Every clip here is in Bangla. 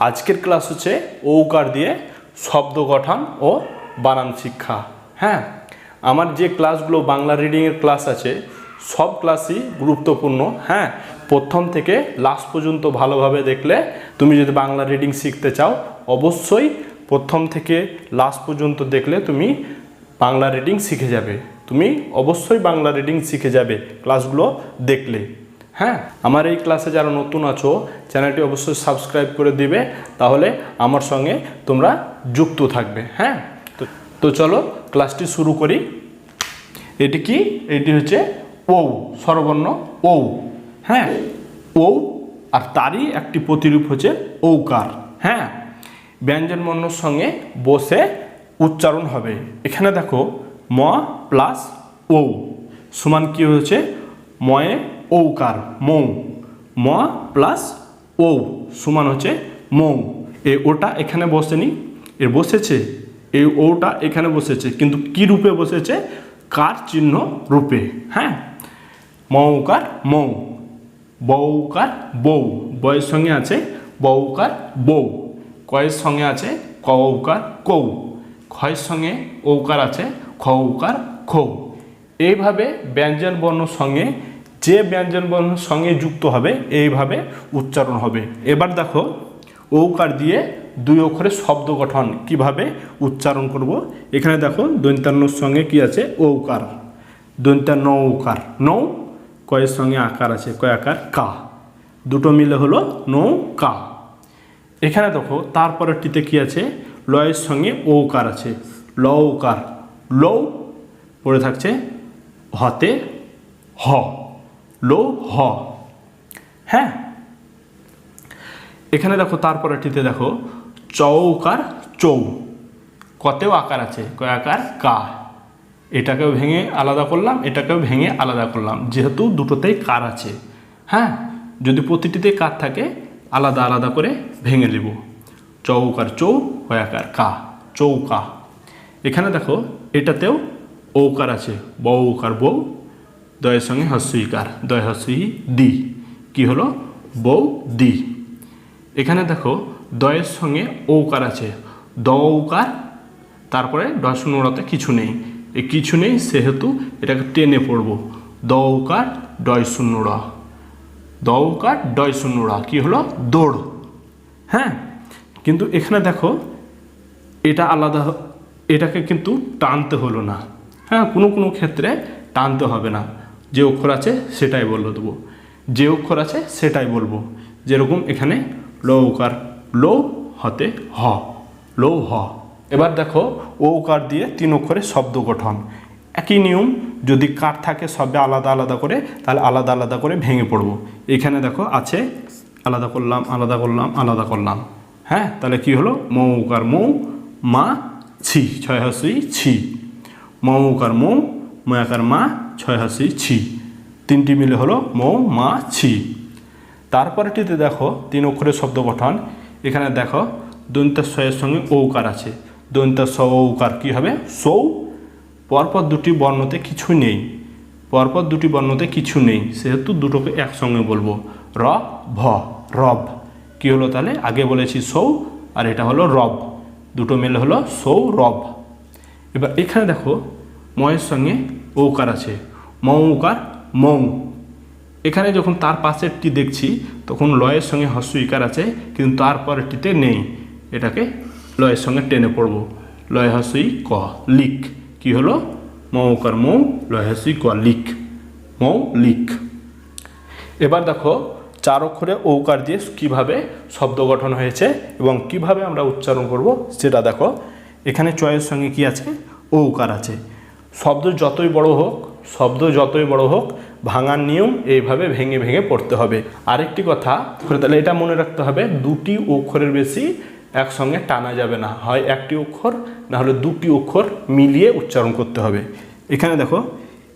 আজকের ক্লাস হচ্ছে ঔকার দিয়ে শব্দ গঠন ও বানান শিক্ষা। হ্যাঁ? আমার যে ক্লাসগুলো বাংলা রিডিংয়ের ক্লাস আছে, সব ক্লাসই গুরুত্বপূর্ণ। হ্যাঁ? প্রথম থেকে লাস্ট পর্যন্ত ভালোভাবে দেখলে তুমি যদি বাংলা রিডিং শিখতে চাও, অবশ্যই প্রথম থেকে লাস্ট পর্যন্ত দেখলে তুমি বাংলা রিডিং শিখে যাবে। তুমি অবশ্যই বাংলা রিডিং শিখে যাবে ক্লাসগুলো দেখলে। হ্যাঁ আমার এই ক্লাসে যারা নতুন আছো চ্যানেলটি অবশ্যই সাবস্ক্রাইব করে দিবে, তাহলে আমার সঙ্গে তোমরা যুক্ত থাকবে হ্যাঁ? তো চলো ক্লাসটি শুরু করি। এটি কি? এটি হচ্ছে ও স্বরবর্ণ ও হ্যাঁ? ও আর তারই একটি প্রতিরূপ হচ্ছে ঔকার হ্যাঁ? ব্যঞ্জন বর্ণর সঙ্গে বসে উচ্চারণ হবে। এখানে দেখো ম প্লাস ও সমান কি হয়েছে? ময়ে ঔকার মৌ। ম প্লাস ও সমান হচ্ছে মৌ। এই ওটা এখানে বসেনি এর বসেছে এই ওটা এখানে বসেছে, কিন্তু কি রূপে বসেছে? কার চিহ্ন রূপে হ্যাঁ? মৌকার মৌ, বৌকার বউ বয়ের সঙ্গে আছে বৌকার বউ কয়ের সঙ্গে আছে কৌকার কৌ ক্ষয়ের সঙ্গে ঔকার আছে খৌকার খৌ। এইভাবে ব্যঞ্জন বর্ণর সঙ্গে যে ব্যঞ্জন বর্ণের সঙ্গে যুক্ত হবে, এইভাবে উচ্চারণ হবে। এবার দেখো, ঔকার দিয়ে দুই অক্ষরে শব্দ গঠন কীভাবে উচ্চারণ করব? এখানে দেখো, দৈন্তান্নর সঙ্গে কি আছে? ঔকার। দৈন্তান্ন ঔকার। নৌ, কয়ের সঙ্গে আকার আছে, কয় আকার? কা। দুটো মিলে হলো নৌ কা এখানে দেখো, তারপরেরটিতে কি আছে? লয়ের সঙ্গে ঔকার আছে। লৌকার। লৌ পড়ে থাকছে হতে হ। লো হ। হ্যাঁ? এখানে দেখো, তারপরেরটিতে দেখো, চৌকার চৌ। কতেও আকার আছে? কয় আকার? কা। এটাকেও ভেঙে আলাদা করলাম, এটাকেও ভেঙে আলাদা করলাম। যেহেতু দুটোতেই কার আছে। হ্যাঁ? যদি প্রতিটিতে কার থাকে, আলাদা আলাদা করে ভেঙে নেব। চৌকার চৌ হয়াকার কা। চৌকা। এখানে দেখো, এটাতেও ঔকার আছে। বৌকার বউ দয়ের সঙ্গে হস্যইকার দয় হস্যই দি। কি হলো? বউ দি। এখানে দেখো, দয়ের সঙ্গে ঔকার আছে। দ দৌকার তারপরে ডয়শূন্যতে কিছু নেই। এ কিছু নেই সেহেতু এটাকে টেনে পড়ব। দৌকার ডয় শূন্য র দৌকার ডয় শূন্য রা কী হলো? দৌড়। হ্যাঁ? কিন্তু এখানে দেখো, এটা আলাদা এটাকে কিন্তু টানতে হলো না। হ্যাঁ? কোনো কোনো ক্ষেত্রে টানতে হবে না। যে অক্ষর আছে সেটাই বলে দেবো যে অক্ষর আছে সেটাই বলব। যেরকম এখানে লৌকার, লো হতে হ, লো হ। এবার দেখো, ঔকার দিয়ে তিন অক্ষরে শব্দ গঠন। একই নিয়ম, যদি কার থাকে সবে আলাদা আলাদা করে, তাহলে আলাদা আলাদা করে ভেঙে পড়ব। এখানে দেখো আছে, আলাদা করলাম আলাদা করলাম আলাদা করলাম। হ্যাঁ তাহলে কি হলো? মৌকার মৌ, মা ছি, ছয় হাসি ছি। মৌকার মৌ ময়াকার মা ছয় হাসি ছি। তিনটি মিলে হলো মৌ, মা, ছি। তারপরেটিতে দেখো তিন অক্ষরের শব্দ গঠন। এখানে দেখো দন্তের ছয়ের সঙ্গে ঔকার আছে। দন্তের স ঔকার কী হবে? সৌ। পরপর দুটি বর্ণতে কিছু নেই। পরপর দুটি বর্ণতে কিছু নেই। সেহেতু দুটোকে একসঙ্গে বলব। র, ভ, রব। কি হলো তাহলে? আগে বলেছি সৌ, আর এটা হলো রব। দুটো মিলে হলো সৌ রব এবার এখানে দেখো ময়ের সঙ্গে ঔকার আছে। মৌকার মৌ। এখানে যখন তার পাশেরটি দেখছি, তখন লয়ের সঙ্গে হস্য ইকার আছে, কিন্তু তারপরেরটিতে নেই। এটাকে লয়ের সঙ্গে টেনে পড়ব। লয় হস্যই ক লিক কি হলো? মৌকার মৌ, লয় হস্যই ক লিক মৌ লিক এবার দেখো, চার অক্ষরে ঔকার দিয়ে কীভাবে শব্দ গঠন হয়েছে এবং কীভাবে আমরা উচ্চারণ করব সেটা দেখো। এখানে চয়ের সঙ্গে কি আছে? ঔকার আছে। শব্দ যতই বড় হোক শব্দ যতই বড় হোক, ভাঙার নিয়ম এইভাবে ভেঙে ভেঙে পড়তে হবে। আরেকটি কথা তাহলে এটা মনে রাখতে হবে, দুটি অক্ষরের বেশি একসঙ্গে টানা যাবে না। হয় একটি অক্ষর, না হলে দুটি অক্ষর মিলিয়ে উচ্চারণ করতে হবে। এখানে দেখো,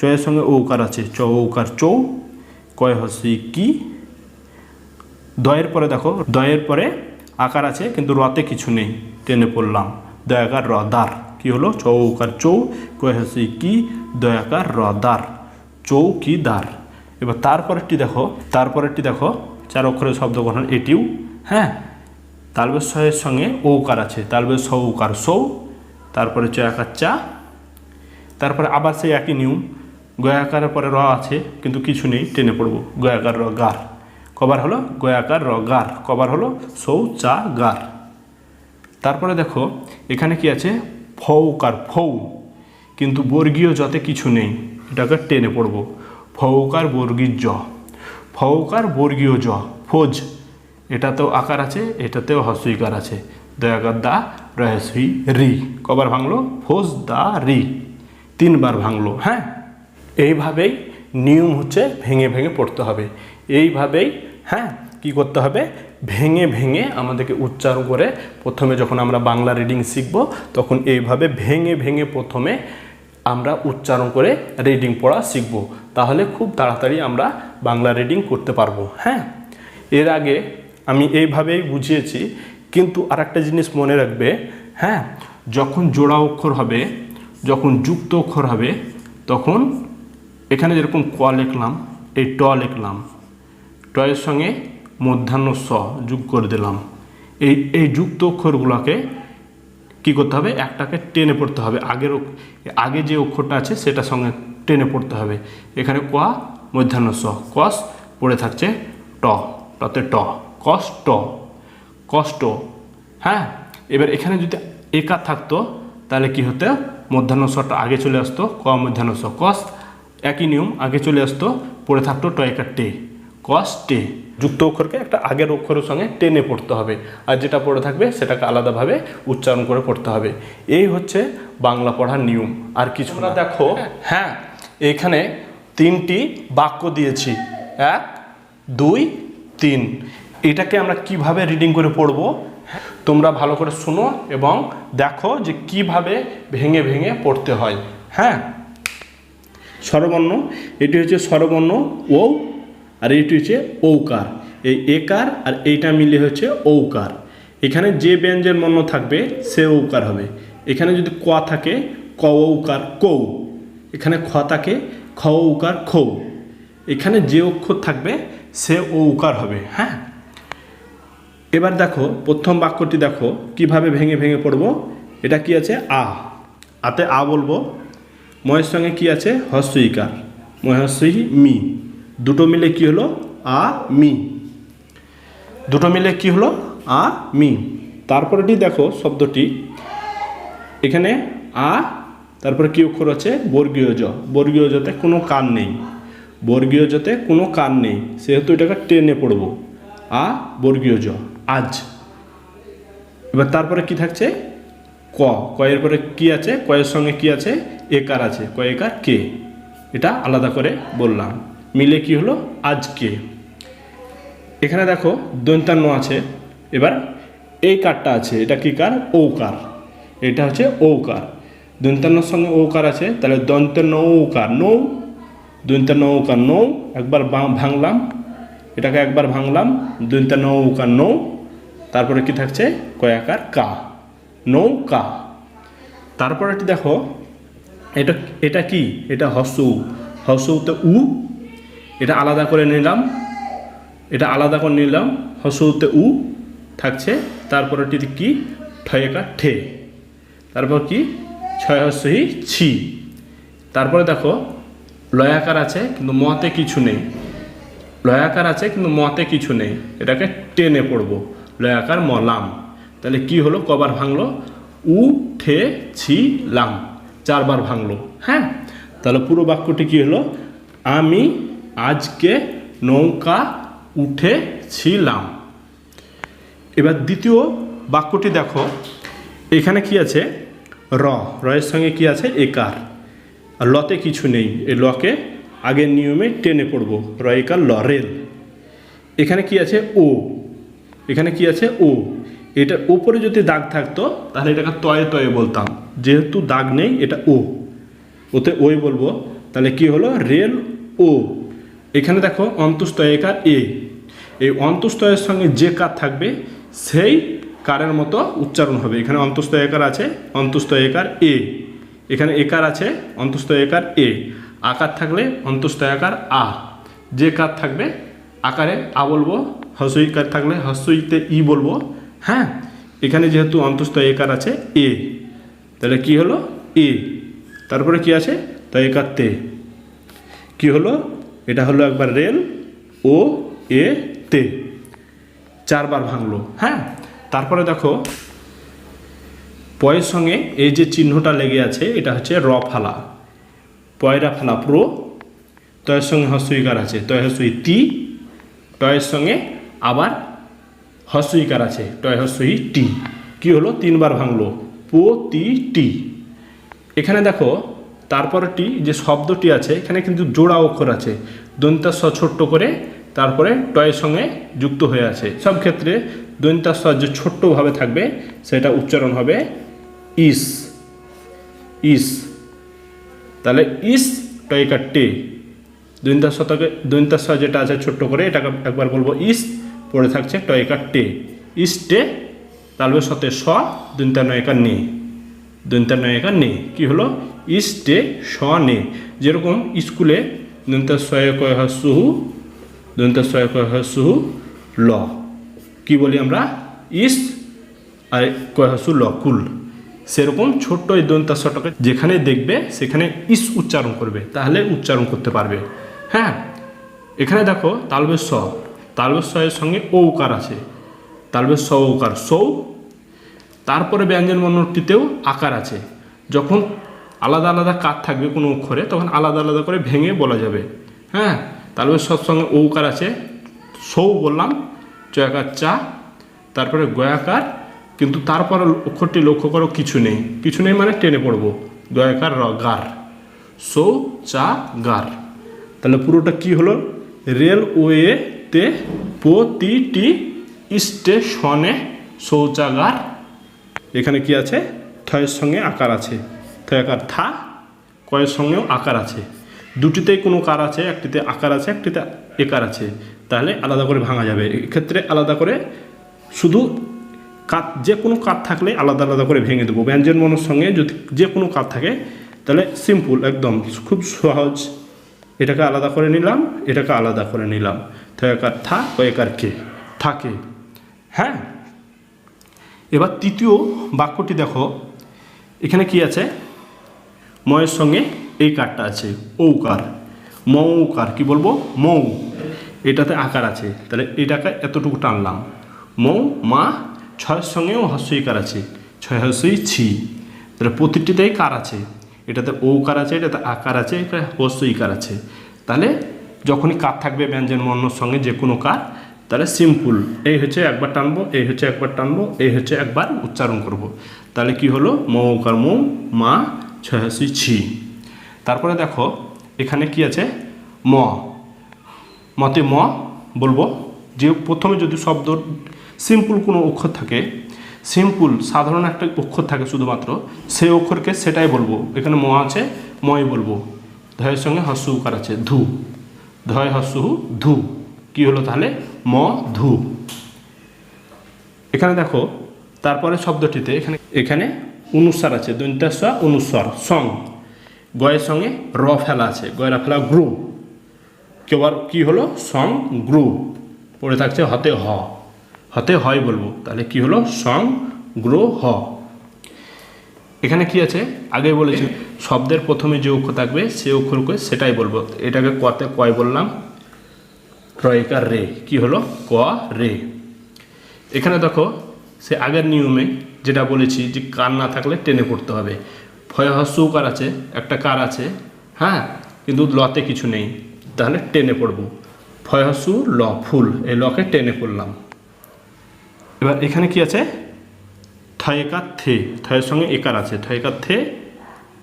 চয়ের সঙ্গে ঔকার আছে, চ, ঔকার, চৌ, কয় হসি কি? দয়ের পরে দেখো, দয়ের পরে আকার আছে, কিন্তু রতে কিছু নেই, টেনে পড়লাম। দয়াকার, র দার কি হলো? চৌকার চৌ কয় হসি কি? দয়াকার র দার। চৌকিদার এবার তারপরেরটি দেখো তারপরেরটি দেখো, চার অক্ষরের শব্দ গঠন এটিও হ্যাঁ? তালবের সয়ের সঙ্গে ঔকার আছে, তালবের স উকার সৌ, তারপরে চয়াকার চা, তারপরে আবার সেই একই নিয়ম গয়াকারের পরে র আছে, কিন্তু কিছু নেই, টেনে পড়ব, গয়াকার র গার। কবার হলো? গয়াকার র গার, কবার হলো? সৌ, চা, গার। তারপরে দেখো, এখানে কি আছে? ফৌকার ফৌ। কিন্তু বর্গীয় যতে কিছু নেই, এটাকে টেনে পড়ব। ফৌকার বর্গীর জ। ফৌকার বর্গীয় জ। ফোজ। এটাতেও আকার আছে, এটাতেও হস্যইকার আছে। দয়াকার দা রহস্যই রি। কবার ভাঙলো? ফোজ দা রি। তিনবার ভাঙলো হ্যাঁ? এইভাবেই নিয়ম হচ্ছে ভেঙে ভেঙে পড়তে হবে। এইভাবেই হ্যাঁ? কি করতে হবে? ভেঙে ভেঙে আমাদেরকে উচ্চারণ করে প্রথমে যখন আমরা বাংলা রিডিং শিখব, তখন এইভাবে ভেঙে ভেঙে প্রথমে আমরা উচ্চারণ করে রিডিং পড়া শিখব। তাহলে খুব তাড়াতাড়ি আমরা বাংলা রিডিং করতে পারব হ্যাঁ? এর আগে আমি এইভাবেই বুঝিয়েছি, কিন্তু আরেকটা জিনিস মনে রাখবে হ্যাঁ? যখন জোড়া অক্ষর হবে, যখন যুক্ত অক্ষর হবে, তখন এখানে যেরকম ক লিখলাম, এই ট লিখলাম। টয়ের সঙ্গে মধ্যাহ্ন স যোগ করে দিলাম। এই এই যুক্ত অক্ষরগুলোকে কী করতে হবে? একটাকে টেনে পড়তে হবে। আগের আগে যে অক্ষরটা আছে সেটার সঙ্গে টেনে পড়তে হবে। এখানে ক মধ্যাহ্ন স কস, পড়ে থাকছে ট। টতে ট কস ট কষ্ট। হ্যাঁ? এবার এখানে যদি একা থাকতো, তাহলে কি হতো? মধ্যাহ্ন স্বরটা আগে চলে আসতো, ক মধ্যাহ্ন স কস, একই নিয়ম, আগে চলে আসতো, পড়ে থাকতো ট একা টে। কস টে যুক্ত অক্ষরকে একটা আগের অক্ষরের সঙ্গে টেনে পড়তে হবে। আর যেটা পড়ে থাকবে সেটাকে আলাদাভাবে উচ্চারণ করে পড়তে হবে। এই হচ্ছে বাংলা পড়ার নিয়ম। আর কিছু না। দেখো। হ্যাঁ এখানে তিনটি বাক্য দিয়েছি। এক দুই তিন। এটাকে আমরা কীভাবে রিডিং করে পড়ব? তোমরা ভালো করে শোনো এবং দেখো যে কীভাবে ভেঙে ভেঙে পড়তে হয়। হ্যাঁ? স্বরবর্ণ এটি হচ্ছে স্বরবর্ণ ও আর এইটি হচ্ছে ঔকার। এই একার আর এইটা মিলে হচ্ছে ঔকার। এখানে যে ব্যঞ্জন বর্ণ থাকবে, সে ঔকার হবে। এখানে যদি ক থাকে, ক ঔকার কৌ। এখানে খ থাকে, খ ঔকার খৌ। এখানে যে অক্ষর থাকবে, সে ঔকার হবে হ্যাঁ? এবার দেখো, প্রথম বাক্যটি দেখো, কীভাবে ভেঙে ভেঙে পড়ব? এটা কি আছে? আ। আতে আ বলব। ময়ের সঙ্গে কি আছে? হস্যইকার। মহস্যই মি। দুটো মিলে কি হলো? আ, মি। দুটো মিলে কি হলো? আ, মি। তারপরেটি দেখো শব্দটি। এখানে আ, তারপরে কি অক্ষর আছে? বর্গীয় জ বর্গীয় জতে কোনো কান নেই। বর্গীয় জতে কোনো কান নেই। সেহেতু এটাকে টেনে পড়ব। আ বর্গীয় জ আজ। এবার তারপরে কি থাকছে? ক। কয়ের পরে কি আছে? কয়ের সঙ্গে কি আছে? একার আছে। কয়েকার কে? এটা আলাদা করে বললাম। মিলে কি হলো? আজকে। এখানে দেখো, দন্তান্ন আছে। এবার এই কারটা আছে, এটা কি কার? ঔকার। এটা হচ্ছে ঔকার। দন্তান্নর সঙ্গে ঔকার আছে, তাহলে দন্তান্ন নৌকার নৌ। দন্তান্ন ঔকার, নৌ। একবার ভাঙলাম, এটাকে একবার ভাঙলাম, দন্তান্ন ঔকার, নৌ। তারপরে কি থাকছে? কয়াকার কা। নৌকা তারপর দেখো, এটা এটা কি? এটা হসু। হসুতে উ এটা আলাদা করে নিলাম। এটা আলাদা করে নিলাম। হসুতে উ থাকছে। তারপর এটি কি? ঠয়েকা ঠে। তারপর কি? ছয় হস্যই ছি। তারপরে দেখো, লয়াকার আছে, কিন্তু মতে কিছু নেই। লয়াকার আছে, কিন্তু মতে কিছু নেই। এটাকে টেনে পড়ব। লয়াকার মলাম। তাহলে কি হলো? কবার ভাঙলো? উ, ঠে, ছি, লাম। চারবার ভাঙলো। হ্যাঁ? তাহলে পুরো বাক্যটি কি হলো? আমি আজকে নৌকা উঠেছিলাম। এবার দ্বিতীয় বাক্যটি দেখো। এখানে কি আছে? র। রয়ের সঙ্গে কি আছে? একার। আর লতে কিছু নেই। এই লকে আগের নিয়মে টেনে পড়ব। রয়কার ল রেল। এখানে কি আছে? ও। এখানে কি আছে? ও। এটার ওপরে যদি দাগ থাকতো, তাহলে এটাকে তয়ে তয়ে বলতাম। যেহেতু দাগ নেই, এটা ও। ওতে ওই বলব। তাহলে কি হলো? রেল ও। এখানে দেখো অন্তস্তয়কার এ। এই অন্তস্তয়ের সঙ্গে যে কার থাকবে, সেই কারের মতো উচ্চারণ হবে। এখানে অন্তস্তয়কার আছে অন্তস্তয়কার এ। এখানে একার আছে অন্তস্তয়কার এ। আকার থাকলে অন্তস্তয়াকার আ। যে কার থাকবে, আকারে আ বলব, হস্যই কার থাকলে হস্যইতে ই বলব। হ্যাঁ? এখানে যেহেতু অন্তস্থ একার আছে, এ। তাহলে কি হলো? এ। তারপরে কি আছে? তো একার তে। কি হলো? এটা হলো একবার রেল, ও, এ, তে। চারবার ভাঙলো। হ্যাঁ? তারপরে দেখো, পয়ের সঙ্গে এই যে চিহ্নটা লেগে আছে, এটা হচ্ছে র ফালা। পয়রা ফালা প্রো। তয়ের সঙ্গে হস্যইকার আছে, তয় হস্যই তি। টয়ের সঙ্গে আবার হস্যইকার আছে টয় হস্যই টি। কি হলো? তিনবার ভাঙলো। পো, তি, টি। এখানে দেখো তারপরটি যে শব্দটি আছে, এখানে কিন্তু জোড়া অক্ষর আছে। দন্তাস্ব ছোট্ট করে তারপরে টয়ের সঙ্গে যুক্ত হয়ে আছে। সব ক্ষেত্রে দন্তাস্ব যে ছোট্টভাবে থাকবে, সেটা উচ্চারণ হবে ইস। ইস। তাহলে ইস টয়কার টে দৈন্তার শতকে দৈন্তার স যেটা আছে ছোট্ট করে, এটাকে একবার বলব ইস, পড়ে থাকছে টয়কার টে ইস টে তালবে সতে স দৈন্তার নয়কার নে দৈন্তার নয়কার নে কী হলো? ইস টে স নে যেরকম স্কুলে দৈন্তার শয়ে কয় সুহু দৈন্তার শয়ে কয় হ সুহু ল। কি বলি আমরা? ইস আর কয় হ সু ল, কুল। সেরকম ছোট্ট এই দন্তাস্বটাকে যেখানে দেখবে, সেখানে ইস উচ্চারণ করবে। তাহলে উচ্চারণ করতে পারবে। হ্যাঁ? এখানে দেখো, তালবের স তালবের স সঙ্গে ঔকার আছে। তালবের স ঔকার। সৌ তারপরে ব্যঞ্জন বর্ণটিতেও আকার আছে। যখন আলাদা আলাদা কার থাকবে কোনো অক্ষরে, তখন আলাদা আলাদা করে ভেঙে বলা যাবে। হ্যাঁ? তালবের সর সঙ্গে ঔকার আছে। সৌ বললাম, চয়াকার চা, তারপরে গয়াকার, কিন্তু তারপরে অক্ষরটি লক্ষ্য করো, কিছু নেই। কিছু নেই মানে টেনে পড়ব। গয়াকার র, গার। সৌ, চা, গার। তাহলে পুরোটা কি হলো? রেল ওয়ে তে পো স্টেশনে শৌচাগার এখানে কি আছে? থয়ের সঙ্গে আকার আছে। থয় আকার থা, কয়ের সঙ্গেও আকার আছে। দুটিতেই কোনো কার আছে, একটিতে আকার আছে, একটিতে একার আছে। তাহলে আলাদা করে ভাঙা যাবে। এক্ষেত্রে আলাদা করে শুধু কাত, যে কোনো কাত থাকলে আলাদা আলাদা করে ভেঙে দেবো। ব্যঞ্জন বর্ণের সঙ্গে যদি যে কোনো কাত থাকে, তাহলে সিম্পল একদম খুব সহজ। এটাকে আলাদা করে নিলাম, এটাকে আলাদা করে নিলাম। থয়াকার থা কয়েকার কে? থাকে হ্যাঁ? এবার তৃতীয় বাক্যটি দেখো। এখানে কি আছে? ময়ের সঙ্গে এই কারটা আছে, ঔকার। মৌকার কি বলব? মৌ এটাতে আকার আছে। তাহলে এটাকে এতটুকু টানলাম। মৌ মা, ছয়ের সঙ্গেও হস্যইকার আছে। ছয় হস্যই ছি। তাহলে প্রতিটিতেই কার আছে? এটাতে ঔকার আছে, এটাতে আকার আছে এটা হস্যইকার আছে। তাহলে যখনই কার থাকবে ব্যঞ্জন বর্ণর সঙ্গে যে কোনো কার তাহলে সিম্পল এই হচ্ছে একবার টানবো, এই হচ্ছে একবার টানবো, এই হচ্ছে একবার উচ্চারণ করব। তাহলে কি হলো? মৌকার মৌ মা ছয়াশি ছি। তারপরে দেখো, এখানে কি আছে? ম। মতে ম বলব, যে প্রথমে যদি শব্দ সিম্পল কোনো অক্ষর থাকে সিম্পল সাধারণ একটা অক্ষর থাকে শুধুমাত্র, সেই অক্ষরকে সেটাই বলব। এখানে ম আছে, ময় বলব। ধয়ের সঙ্গে হস্য উকার আছে, ধু। ধয় হস্যু ধু। কি হলো তাহলে? ম, ধু। এখানে দেখো, তারপরে শব্দটিতে এখানে এখানে অনুস্বার আছে, দন্তাস্ব, অনুস্বার, সং। গয়ের সঙ্গে র ফেলা আছে, গয়রা ফেলা গ্রু। কেবার কী হলো? সং, গ্রু। পড়ে থাকছে হতে হ। হতে হয় বলব। তাহলে কি হলো? সং, গ্রো, হ। এখানে কি আছে? আগে বলেছি, শব্দের প্রথমে যে অক্ষর থাকবে, সে অক্ষরকে সেটাই বলব। এটাকে কতে কয় বললাম? রয়কার রে কি হলো ক রে এখানে দেখো, সে আগের নিয়মে যেটা বলেছি যে কার না থাকলে টেনে পড়তে হবে। ভয় হস্যু কার আছে, একটা কার আছে হ্যাঁ? কিন্তু লতে কিছু নেই। তাহলে টেনে পড়ব। ভয় হস্যু ল, ফুল। এই লকে টেনে পড়লাম। এবার এখানে কি আছে? থয়েকার থে। থয়ের সঙ্গে একার আছে। থয়েকার থে,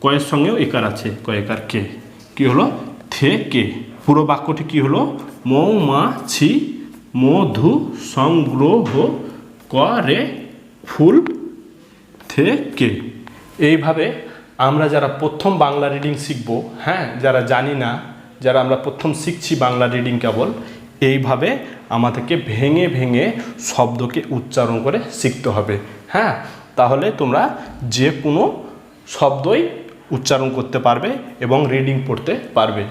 কয়ের সঙ্গেও একার আছে। কয়েকার কে? কি হলো? থে কে। পুরো বাক্যটি কি হলো? মৌ, মা, ছি মধু সংগ্রহ করে ফুল থেকে এইভাবে আমরা যারা প্রথম বাংলা রিডিং শিখব হ্যাঁ যারা জানি না, যারা আমরা প্রথম শিখছি বাংলা রিডিং কেবল, এইভাবে আমাদেরকে ভেঙে ভেঙে শব্দকে উচ্চারণ করে শিখতে হবে হ্যাঁ। তাহলে তোমরা যে কোনো শব্দই উচ্চারণ করতে পারবে এবং রিডিং পড়তে পারবে।